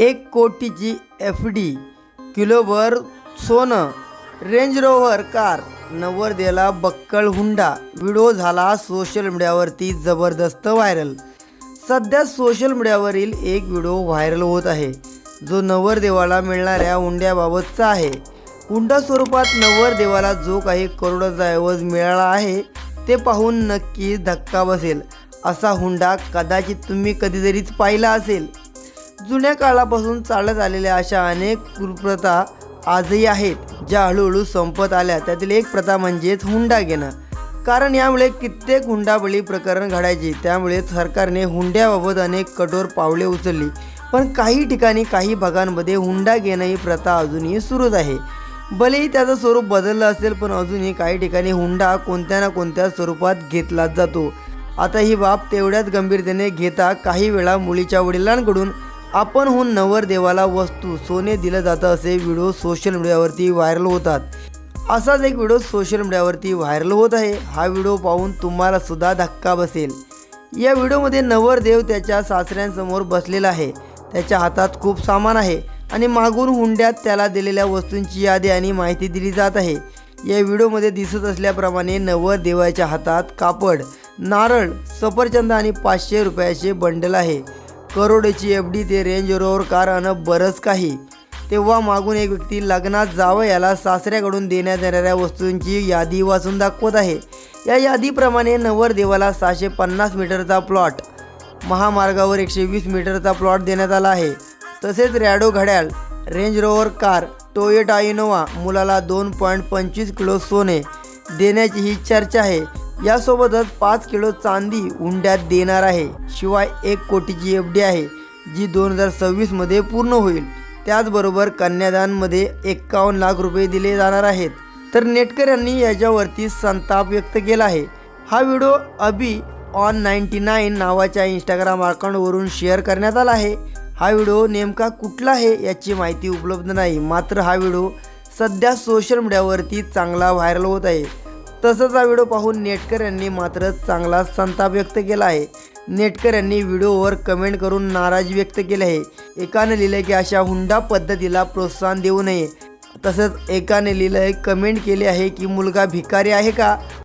एक कोटीची F D किलोभर सोनं रेंज रोव्हर कार नवरदेला बक्कळ हुंडा व्हिडिओ झाला सोशल मीडियावरती जबरदस्त व्हायरल सध्या सोशल मीडियावरील एक व्हिडिओ व्हायरल होत आहे जो नवरदेवाला मिळणाऱ्या हुंड्याबाबतचा आहे. हुंडा स्वरूपात नवरदेवाला जो काही करोडाचा ऐवज मिळाला आहे ते पाहून नक्कीच धक्का बसेल. असा हुंडा कदाचित तुम्ही कधीतरीच पाहिला असेल. जुन्या काळापासून चालत आलेल्या अशा अनेक कुप्रथा आजही आहेत ज्या हळूहळू संपत आल्या. त्यातील एक प्रथा म्हणजेच हुंडा घेणं. कारण यामुळे कित्येक हुंडाबळी प्रकरण घडायचे. त्यामुळे सरकारने हुंड्याबाबत अनेक कठोर पावले उचलली. पण काही ठिकाणी काही भागांमध्ये हुंडा घेणं ही प्रथा अजूनही सुरूच आहे. भलेही त्याचं स्वरूप बदललं असेल पण अजूनही काही ठिकाणी हुंडा कोणत्या ना कोणत्या स्वरूपात घेतलाच जातो. आता ही बाब तेवढ्याच गंभीरतेने घेता काही वेळा मुलीच्या वडिलांकडून आपणहून नवरदेवाला वस्तू सोने दिलं जातं असे व्हिडिओ सोशल मीडियावरती व्हायरल होतात. असाच एक व्हिडिओ सोशल मीडियावरती व्हायरल होत आहे. हा व्हिडिओ पाहून तुम्हाला सुद्धा धक्का बसेल. या व्हिडिओमध्ये नवरदेव त्याच्या सासऱ्यांसमोर बसलेला आहे. त्याच्या हातात खूप सामान आहे आणि मागून हुंड्यात त्याला दिलेल्या वस्तूंची यादी आणि माहिती दिली जात आहे. या व्हिडिओमध्ये दिसत असल्याप्रमाणे नवरदेवाच्या हातात कापड नारळ सफरचंद आणि पाचशे रुपयाचे बंडल आहे. करोडची एफ डी ते रेंज रोवर कार आणि बरंच काही. तेव्हा मागून एक व्यक्ती लग्नात जावं याला सासऱ्याकडून देण्यात येणाऱ्या वस्तूंची यादी वाचून दाखवत आहे. या यादीप्रमाणे नवरदेवाला सहाशे पन्नास मीटरचा प्लॉट महामार्गावर एकशे वीस मीटरचा प्लॉट देण्यात आला आहे. तसेच रॅडो घड्याळ Range Rover car Toyota Innova मुलाला दोन पॉईंट पंचवीस किलो सोने देण्याची ही चर्चा आहे. यासोबतच पाच किलो चांदी हुंड्यात देणार आहे. शिवाय एक कोटीची एफ डी आहे जी दोन हजार सव्वीसमध्ये पूर्ण होईल. त्याचबरोबर कन्यादानमध्ये एक्कावन्न लाख रुपये दिले जाणार आहेत. तर नेटकऱ्यांनी याच्यावरती संताप व्यक्त केला आहे. हा video Abhi on ninety nine नावाच्या इंस्टाग्राम अकाउंटवरून शेअर करण्यात आला आहे. हा व्हिडिओ नेमका कुठला आहे याची माहिती उपलब्ध नाही. मात्र हा व्हिडिओ सध्या सोशल मीडियावरती चांगला व्हायरल होत आहे. तसंच हा व्हिडिओ पाहून नेटकर यांनी मात्र चांगला संताप व्यक्त केला आहे. नेटकर यांनी व्हिडिओवर कमेंट करून नाराजी व्यक्त केली आहे. एकाने लिहिलं की अशा हुंडा पद्धतीला प्रोत्साहन देऊ नये. तसंच एकाने लिहिलं कमेंट केले आहे की मुलगा भिकारी आहे का?